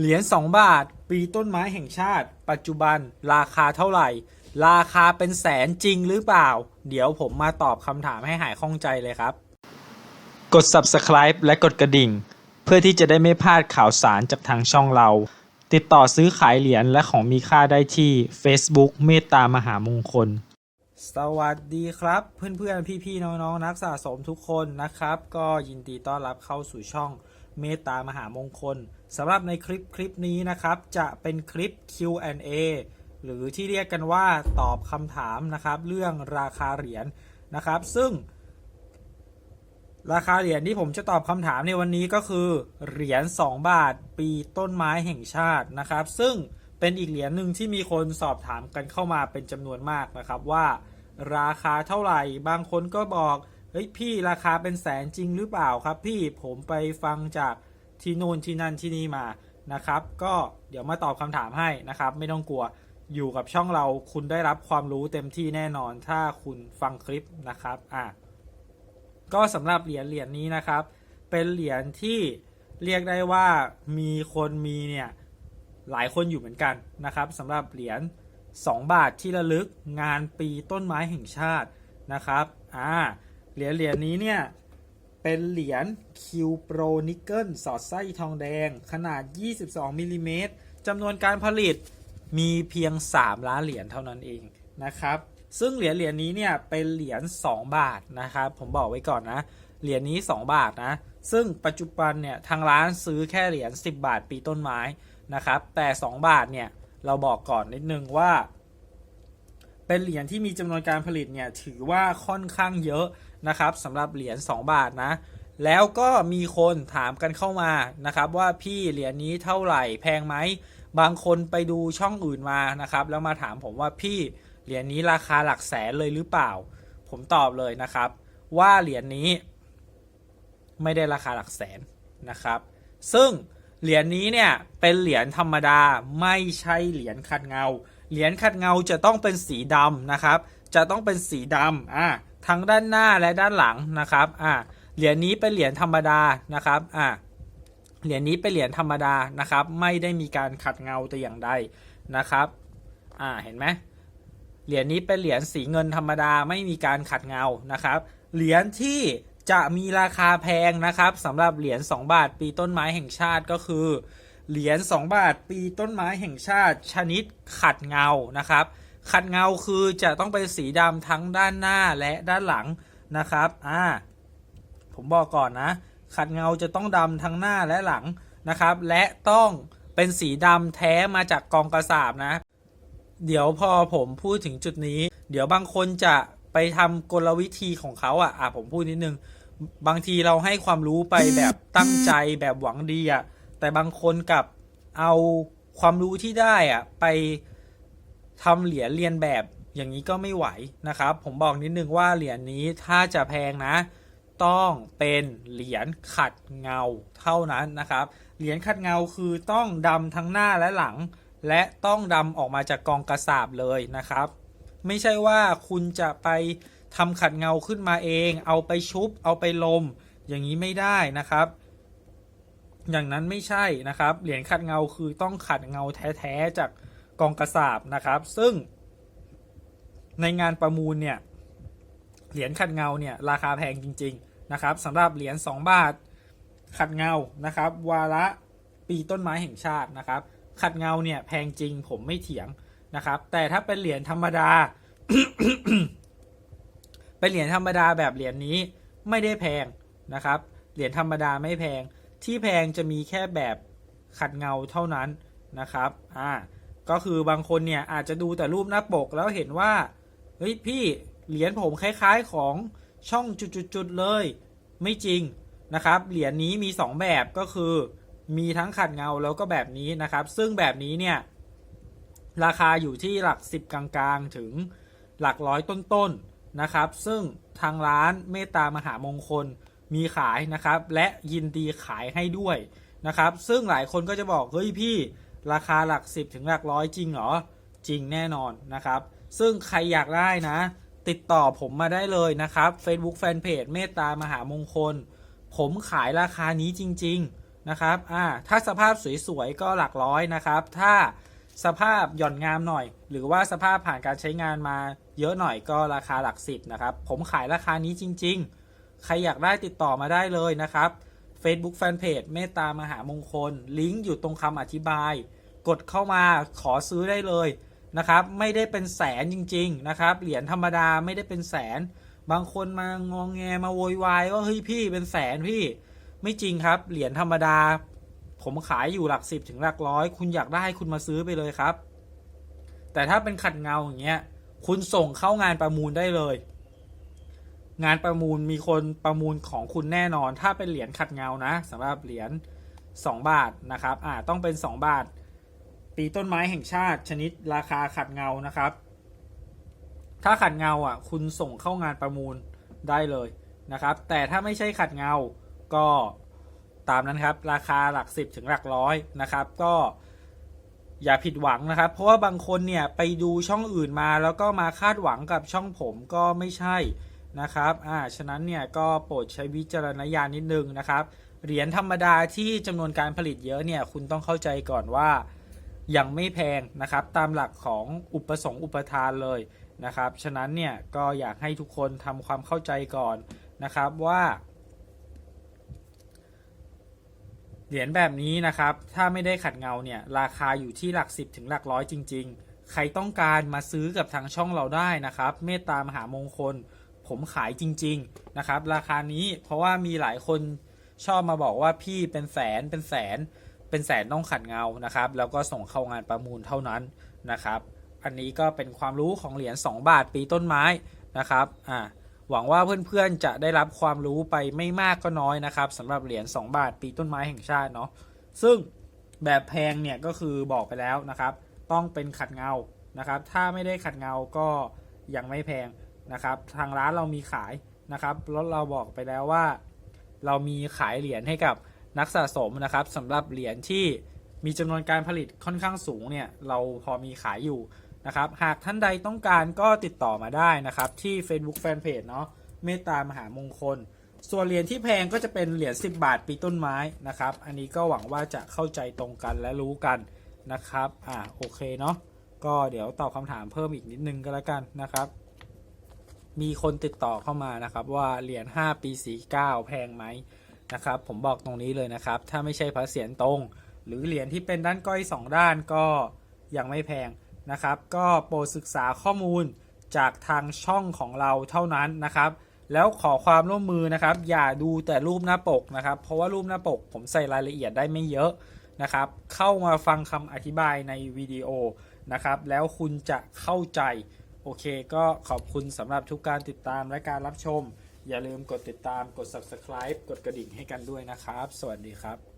เหรียญ2บาท ปีต้นไม้แห่งชาติ ปัจจุบันราคาเท่าไหร่ ราคาเป็นแสนจริงหรือเปล่า เดี๋ยวผมมาตอบคำถามให้หายข้องใจเลยครับ กด subscribe และกดกระดิ่ง เพื่อที่จะได้ไม่พลาดข่าวสารจากทางช่องเรา ติดต่อซื้อขายเหรียญและของมีค่าได้ที่ Facebook เมตตามหามงคล สวัสดีครับ เพื่อนๆ พี่ๆ น้องๆ นักสะสมทุกคนนะครับ ก็ยินดีต้อนรับเข้าสู่ช่อง เมตตามหามงคลสำหรับในคลิปคลิปนี้นะครับ จะเป็นคลิป Q&A หรือที่เรียกกันว่าตอบคำถามนะครับ เรื่องราคาเหรียญนะครับ ซึ่ง ราคาเหรียญที่ผมจะตอบคำถามในวันนี้ก็คือ เหรียญ2บาท ปีต้นไม้แห่งชาตินะครับ ซึ่งเป็นอีกเหรียญหนึ่งที่มีคนสอบถามกันเข้ามาเป็นจำนวนมากนะครับว่า ราคาเท่าไหร่ บางคนก็บอก เฮ้ยพี่ราคาเป็นแสนจริงหรือเปล่าครับ พี่ผมไปฟังจากที่นู่นที่นั่นที่นี่มานะครับ ก็เดี๋ยวมาตอบคำถามให้นะครับ ไม่ต้องกลัวอยู่กับช่องเราคุณได้รับความรู้เต็มที่แน่นอน ถ้าคุณฟังคลิปนะครับอะก็สำหรับเหรียญเหรียญนี้นะครับ เป็นเหรียญที่เรียกได้ว่ามีคนมีเนี่ยหลายคนอยู่เหมือนกันนะครับสำหรับเหรียญ2 บาทที่ระลึกงานปีต้นไม้แห่งชาตินะครับอ่า เหรียญเหรียญนี้เนี่ย เป็นเหรียญคิวโปรนิกเกิลสอดไส้ทองแดง ขนาด 22มิลลิเมตรจำนวนการผลิตมีเพียง 3 ล้านเหรียญเท่านั้นเองนะครับ ซึ่งเหรียญเหรียญนี้เนี่ยเป็นเหรียญ2บาทนะครับ ผมบอกไว้ก่อนนะ เหรียญนี้ 2 บาทนะ ซึ่งปัจจุบันเนี่ยทางร้านซื้อแค่เหรียญ10 บาทปีต้นไม้นะครับ แต่ 2 บาทเนี่ยเราบอกก่อนนิดนึงว่า เป็นเหรียญที่มีจำนวนการผลิตเนี่ยถือว่าค่อนข้างเยอะนะครับสำหรับเหรียญ2 บาทนะ แล้วก็มีคนถามกันเข้ามานะครับว่าพี่เหรียญนี้เท่าไหร่แพงไหมบางคนไปดูช่องอื่นมานะครับแล้วมาถามผมว่าพี่เหรียญนี้ราคาหลักแสนเลยหรือเปล่า ผมตอบเลยนะครับ ว่าเหรียญนี้ ไม่ได้ราคาหลักแสนนะครับ ซึ่งเหรียญนี้เนี่ยเป็นเหรียญธรรมดาไม่ใช่เหรียญขัดเงา เหรียญขัดเงาจะต้องเป็นสีดำนะครับ จะต้องเป็นสีดำอ่าทั้งด้านหน้าและด้านหลังนะครับอ่าเหรียญนี้เป็นเหรียญธรรมดานะครับอ่าเหรียญนี้เป็นเหรียญธรรมดานะครับ ไม่ได้มีการขัดเงาแต่อย่างใดนะครับอ่าเห็นไหมเหรียญนี้เป็นเหรียญสีเงินธรรมดาไม่มีการขัดเงานะครับ เหรียญที่จะมีราคาแพงนะครับสำหรับเหรียญ2บาทปีต้นไม้แห่งชาติก็คือ เหรียญ2บาท ปีต้นไม้แห่งชาติ ชนิดขัดเงานะครับ ขัดเงาคือจะต้องเป็นสีดำทั้งด้านหน้าและด้านหลังนะครับอ่าผมบอกก่อนนะ ขัดเงาจะต้องดำทั้งหน้าและหลังนะครับ และต้องเป็นสีดำแท้มาจากกองกระสาบนะ เดี๋ยวพอผมพูดถึงจุดนี้ เดี๋ยวบางคนจะไปทำกลวิธีของเขาอะอะผมพูดนิดนึง บางทีเราให้ความรู้ไปแบบตั้งใจแบบหวังดีอะ แต่บางคนกับเอาความรู้ที่ได้อะไปทำเหรียญเรียนแบบอย่างนี้ก็ไม่ไหวนะครับ ผมบอกนิดนึงว่าเหรียญนี้ถ้าจะแพงนะ ต้องเป็นเหรียญขัดเงาเท่านั้นนะครับ เหรียญขัดเงาคือต้องดำทั้งหน้าและหลัง และต้องดำออกมาจากกองกระสาบเลยนะครับ ไม่ใช่ว่าคุณจะไปทำขัดเงาขึ้นมาเอง เอาไปชุบ เอาไปลม อย่างนี้ไม่ได้นะครับ อย่างนั้นไม่ใช่นะครับ เหรียญขัดเงาคือต้องขัดเงาแท้ๆจากกองกระสาบนะครับ ซึ่ง ในงานประมูลเนี่ยเหรียญขัดเงาเนี่ยราคาแพงจริง ๆนะครับสำหรับเหรียญ2บาทขัดเงานะครับ วาระปีต้นไม้แห่งชาตินะครับ ขัดเงาเนี่ยแพงจริงผมไม่เถียงนะครับ แต่ถ้าเป็นเหรียญธรรมดา เป็นเหรียญธรรมดาแบบเหรียญนี้ไม่ได้แพงนะครับ เหรียญธรรมดาไม่แพง ที่แพงจะมีแค่แบบขัดเงาเท่านั้นนะครับอ่าก็คือบางคนเนี่ยอาจจะดูแต่รูปหน้าปกแล้วเห็นว่าเฮ้ยพี่เหรียญผมคล้ายๆของช่องจุดๆเลย ไม่จริงนะครับเหรียญนี้มี 2 แบบก็คือมีทั้งขัดเงาแล้วก็แบบนี้นะครับ ซึ่งแบบนี้เนี่ยราคาอยู่ที่หลัก 10 กลางๆ ถึงหลักร้อยต้นๆนะครับ ซึ่งทางร้านเมตตามหามงคล มีขายนะครับ และยินดีขายให้ด้วยนะครับ ซึ่งหลายคนก็จะบอกเฮ้ยพี่ราคาหลัก 10 ถึงหลักร้อยจริงเหรอ จริงแน่นอนนะครับ ซึ่งใครอยากได้นะ ติดต่อผมมาได้เลยนะครับ Facebook Fanpage เมตตามหามงคล ผมขายราคานี้จริง ๆนะครับอ่าถ้าสภาพสวยๆก็หลักร้อยนะครับ ถ้าสภาพหย่อนงามหน่อย หรือว่าสภาพผ่านการใช้งานมาเยอะหน่อยก็ราคาหลักสิบนะครับ ผมขายราคานี้จริง ๆ ใครอยากได้ติดต่อมาได้เลยนะครับ Facebook Fanpage เมตตามหามงคล ลิงก์อยู่ตรงคำอธิบาย กดเข้ามาขอซื้อได้เลยนะครับ ไม่ได้เป็นแสนจริง ๆ นะครับ เหรียญธรรมดาไม่ได้เป็นแสน บางคนมางองแงมาโวยวายว่าเฮ้ยพี่เป็นแสนพี่ ไม่จริงครับ เหรียญธรรมดา ผมขายอยู่หลักสิบถึงหลักร้อย คุณอยากได้คุณมาซื้อไปเลยครับ แต่ถ้าเป็นขัดเงาอย่างเงี้ย คุณส่งเข้างานประมูลได้เลย งานประมูลมีคนประมูลของคุณแน่นอน ถ้าเป็นเหรียญขัดเงานะสำหรับเหรียญ2 บาทนะครับอ่าต้องเป็น 2 บาท ปีต้นไม้แห่งชาติชนิดราคาขัดเงานะครับ ถ้าขัดเงาอะคุณส่งเข้างานประมูลได้เลยนะครับ แต่ถ้าไม่ใช่ขัดเงาก็ตามนั้นครับ ราคาหลักสิบถึงหลักร้อยนะครับ ก็อย่าผิดหวังนะครับ เพราะว่าบางคนเนี่ยไปดูช่องอื่นมาแล้วก็มาคาดหวังกับช่องผมก็ไม่ใช่ นะครับอ่าฉะนั้นเนี่ยก็โปรดใช้วิจารณญาณนิดนึงนะครับ เหรียญธรรมดาที่จำนวนการผลิตเยอะเนี่ยคุณต้องเข้าใจก่อนว่ายังไม่แพงนะครับ ตามหลักของอุปสงค์อุปทานเลยนะครับ ฉะนั้นเนี่ยก็อยากให้ทุกคนทำความเข้าใจก่อนนะครับว่าเหรียญแบบนี้นะครับ ถ้าไม่ได้ขัดเงาเนี่ย ราคาอยู่ที่หลักสิบถึงหลักร้อยจริง ๆ ใครต้องการมาซื้อกับทางช่องเราได้นะครับ เมตตามหามงคล ผมขายจริง ๆนะครับ ราคานี้เพราะว่ามีหลายคนชอบมาบอกว่าพี่เป็นแสนเป็นแสน เป็นแสนต้องขัดเงานะครับ แล้วก็ส่งเข้างานประมูลเท่านั้นนะครับ อันนี้ก็เป็นความรู้ของเหรียญ2 บาทปีต้นไม้นะครับอ่าหวังว่าเพื่อนๆจะได้รับความรู้ไปไม่มากก็น้อยนะครับสำหรับเหรียญ2 บาทปีต้นไม้แห่งชาติเนาะซึ่งแบบแพงเนี่ยก็คือบอกไปแล้วนะครับ ต้องเป็นขัดเงานะครับ ถ้าไม่ได้ขัดเงาก็ยังไม่แพง นะครับ ทางร้านเรามีขายนะครับแล้วเราบอกไปแล้วว่า เรามีขายเหรียญให้กับนักสะสมนะครับสำหรับเหรียญที่มีจำนวนการผลิตค่อนข้างสูงเนี่ยเราพอมีขายอยู่นะครับ หากท่านใดต้องการก็ติดต่อมาได้นะครับ ที่ Facebook Fanpage เนาะเมตตามหามงคล ส่วนเหรียญที่แพงก็จะเป็นเหรียญ10 บาทปีต้นไม้นะครับ อันนี้ก็หวังว่าจะเข้าใจตรงกันและรู้กันนะครับ อ่าโอเคเนาะก็เดี๋ยวตอบคำถามเพิ่มอีกนิดนึงก็แล้วกันนะครับ มีคนติดต่อเข้ามานะครับ ว่าเหรียญ5ปี49แพงไหมนะครับ ผมบอกตรงนี้เลยนะครับ ถ้าไม่ใช่พระเศียรตรง หรือเหรียญที่เป็นด้านก้อยสองด้านก็ยังไม่แพงนะครับ ก็โปรดศึกษาข้อมูลจากทางช่องของเราเท่านั้นนะครับ แล้วขอความร่วมมือนะครับ อย่าดูแต่รูปหน้าปกนะครับ เพราะว่ารูปหน้าปก ผมใส่รายละเอียดได้ไม่เยอะนะครับ เข้ามาฟังคำอธิบายในวิดีโอนะครับ แล้วคุณจะเข้าใจ โอเคก็ขอบคุณสำหรับทุกการติดตามและการรับชม อย่าลืมกดติดตามกด subscribe กดกระดิ่งให้กันด้วยนะครับ สวัสดีครับ